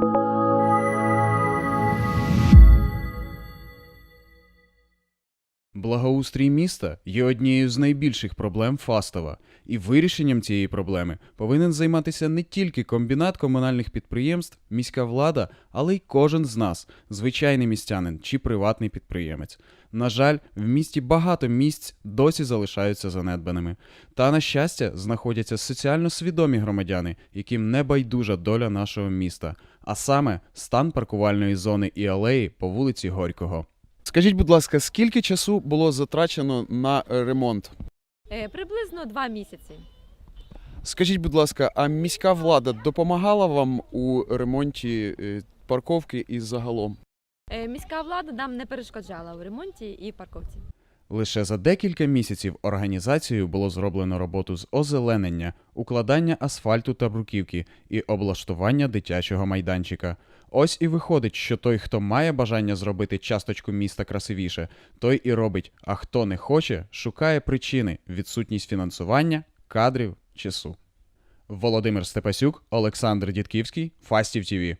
Thank you. Благоустрій міста є однією з найбільших проблем Фастова, і вирішенням цієї проблеми повинен займатися не тільки комбінат комунальних підприємств, міська влада, але й кожен з нас, звичайний містянин чи приватний підприємець. На жаль, в місті багато місць досі залишаються занедбаними. Та, на щастя, знаходяться соціально свідомі громадяни, яким не байдужа доля нашого міста, а саме стан паркувальної зони і алеї по вулиці Горького. Скажіть, будь ласка, скільки часу було затрачено на ремонт? Е, Приблизно два місяці. Скажіть, будь ласка, а міська влада допомагала вам у ремонті е, парковки і загалом? Е, Міська влада нам не перешкоджала у ремонті і парковці. Лише за декілька місяців організацією було зроблено роботу з озеленення, укладання асфальту та бруківки і облаштування дитячого майданчика. Ось і виходить, що той, хто має бажання зробити часточку міста красивіше, той і робить, а хто не хоче, шукає причини відсутність фінансування, кадрів, часу. Володимир Степасюк, Олександр Дідківський, Фастів ТІВІ.